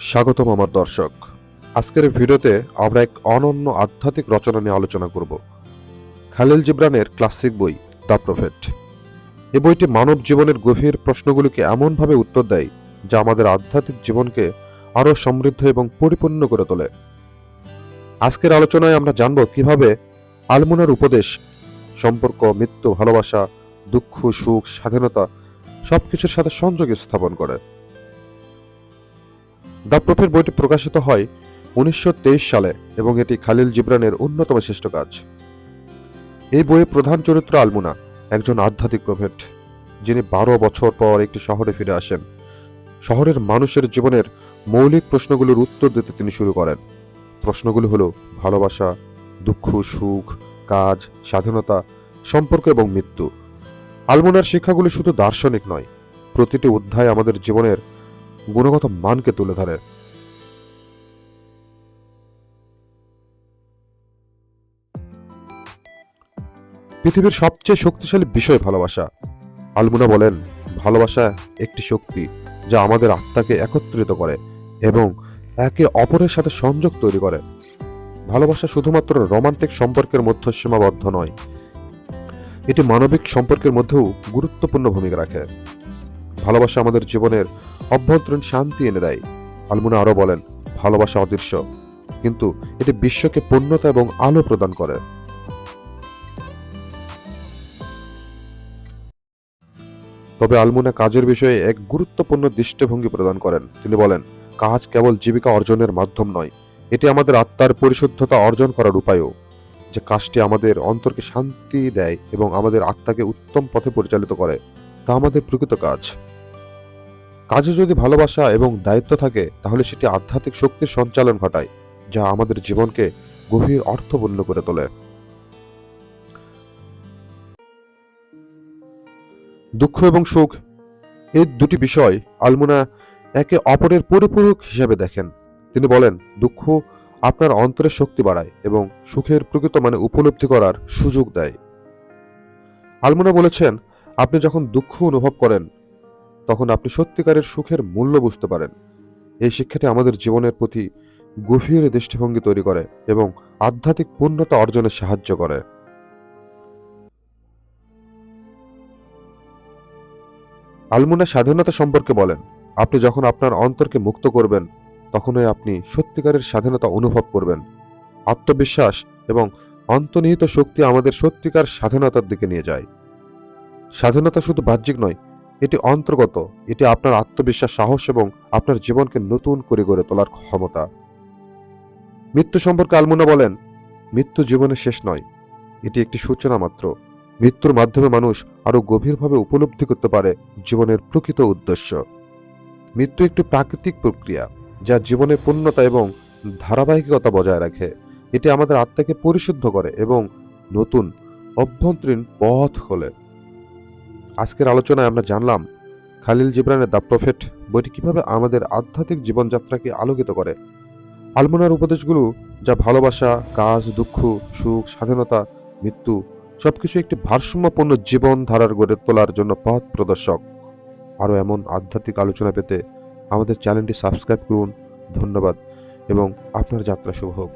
স্বাগতম আমার দর্শক। আজকের ভিডিওতে আমরা এক অনন্য আধ্যাত্মিক রচনা নিয়ে আলোচনা করব। খালিল জিব্রানের ক্লাসিক বই, দ্য প্রফেট। এই বইটি মানব জীবনের গভীর প্রশ্নগুলিকে এমনভাবে উত্তর দেয় যা আমাদের আধ্যাত্মিক জীবনকে আরও সমৃদ্ধ এবং পরিপূর্ণ করে তোলে। আজকের আলোচনায় আমরা জানব কীভাবে আলমুনার উপদেশ, সম্পর্ক, মৃত্যু, ভালোবাসা, দুঃখ, সুখ, স্বাধীনতা সবকিছুর সাথে সংযোগ স্থাপন করে। দ্য বইটি প্রকাশিত হয় উনিশশো তেইশ সালে এবং এটি খালিল জিব্রানের অন্যতম শ্রেষ্ঠ কাজ। এই বইয়ে প্রধান চরিত্র আলমুনা, একজন আধ্যাত্মিক প্রফেট, যিনি বারো বছর পর একটি শহরে ফিরে আসেন। শহরের মানুষের জীবনের মৌলিক প্রশ্নগুলোর উত্তর দিতে তিনি শুরু করেন। প্রশ্নগুলো হলো ভালোবাসা, দুঃখ, সুখ, কাজ, স্বাধীনতা, সম্পর্ক এবং মৃত্যু। আলমুনার শিক্ষাগুলি শুধু দার্শনিক নয়, প্রতিটি অধ্যায় আমাদের জীবনের গুণগত মানকে তুলে ধরে। পৃথিবীর সবচেয়ে শক্তিশালী বিষয় ভালোবাসা। আলমুনা বলেন, ভালোবাসা একটি শক্তি যা আমাদের আত্মাকে একত্রিত করে এবং একে অপরের সাথে সংযোগ তৈরি করে। ভালোবাসা শুধুমাত্র রোমান্টিক সম্পর্কের মধ্যে সীমাবদ্ধ নয়, এটি মানবিক সম্পর্কের মধ্যেও গুরুত্বপূর্ণ ভূমিকা রাখে। ভালোবাসা আমাদের জীবনের অভ্যন্তরীণ শান্তি এনে দেয়। আলমুনা আরও বলেন, ভালোবাসা অদৃশ্য, কিন্তু এটি বিশ্বকে পূর্ণতা এবং আলো প্রদান করে। তবে আলমুনা কাজের বিষয়ে এক গুরুত্বপূর্ণ দৃষ্টিভঙ্গি প্রদান করেন। তিনি বলেন, কাজ কেবল জীবিকা অর্জনের মাধ্যম নয়, এটি আমাদের আত্মার পরিশুদ্ধতা অর্জন করার উপায়ও। যে কাজটি আমাদের অন্তরকে শান্তি দেয় এবং আমাদের আত্মাকে উত্তম পথে পরিচালিত করে, তা আমাদের প্রকৃত কাজ। কাজে যদি ভালোবাসা এবং দায়িত্ব থাকে, তাহলে সেটি আধ্যাত্মিক শক্তির সঞ্চালন ঘটায়, যা আমাদের জীবনকে গভীর অর্থপূর্ণ করে তোলে। দুঃখ এবং সুখ এই দুটি বিষয় আলমুনা একে অপরের পরিপূরক হিসেবে দেখেন। তিনি বলেন, দুঃখ আপনার অন্তরের শক্তি বাড়ায় এবং সুখের প্রকৃত মানে উপলব্ধি করার সুযোগ দেয়। আলমুনা বলেছেন, আপনি যখন দুঃখ অনুভব করেন তখন আপনি সত্যিকারের সুখের মূল্য বুঝতে পারেন। এই শিক্ষাটি আমাদের জীবনের প্রতি গভীর দৃষ্টিভঙ্গি তৈরি করে এবং আধ্যাত্মিক পূর্ণতা অর্জনে সাহায্য করে। আলমুনা স্বাধীনতা সম্পর্কে বলেন, আপনি যখন আপনার অন্তরকে মুক্ত করবেন, তখনই আপনি সত্যিকারের স্বাধীনতা অনুভব করবেন। আত্মবিশ্বাস এবং অন্তর্নিহিত শক্তি আমাদের সত্যিকার স্বাধীনতার দিকে নিয়ে যায়। স্বাধীনতা শুধু বাহ্যিক নয় এটি অন্তর্গত, এটি আপনার আত্মবিশ্বাস, সাহস এবং আপনার জীবনকে নতুন করে গড়ে তোলার ক্ষমতা। মৃত্যু সম্পর্কে আলমুনা বলেন, মৃত্যু জীবনে শেষ নয়, এটি একটি সূচনা মাত্র। মৃত্যুর মাধ্যমে মানুষ আরও গভীরভাবে উপলব্ধি করতে পারে জীবনের প্রকৃত উদ্দেশ্য। মৃত্যু একটি প্রাকৃতিক প্রক্রিয়া, যা জীবনের পূর্ণতা এবং ধারাবাহিকতা বজায় রাখে। এটি আমাদের আত্মাকে পরিশুদ্ধ করে এবং নতুন, অভ্যন্তরীণ পথ খোলে। আজকের আলোচনায় আমরা জানলাম, খালিল জিব্রানের দ্য প্রফেট বইটি কীভাবে আমাদের আধ্যাত্মিক জীবনযাত্রাকে আলোকিত করে। আলমোনার উপদেশগুলো যা ভালোবাসা, কাজ, দুঃখ, সুখ, স্বাধীনতা, মৃত্যু, সবকিছু একটি ভারসাম্যপূর্ণ জীবন ধারার গড়ে তোলার জন্য পথ প্রদর্শক। আরও এমন আধ্যাত্মিক আলোচনা পেতে আমাদের চ্যানেলটি সাবস্ক্রাইব করুন। ধন্যবাদ এবং আপনার যাত্রা শুভ হোক।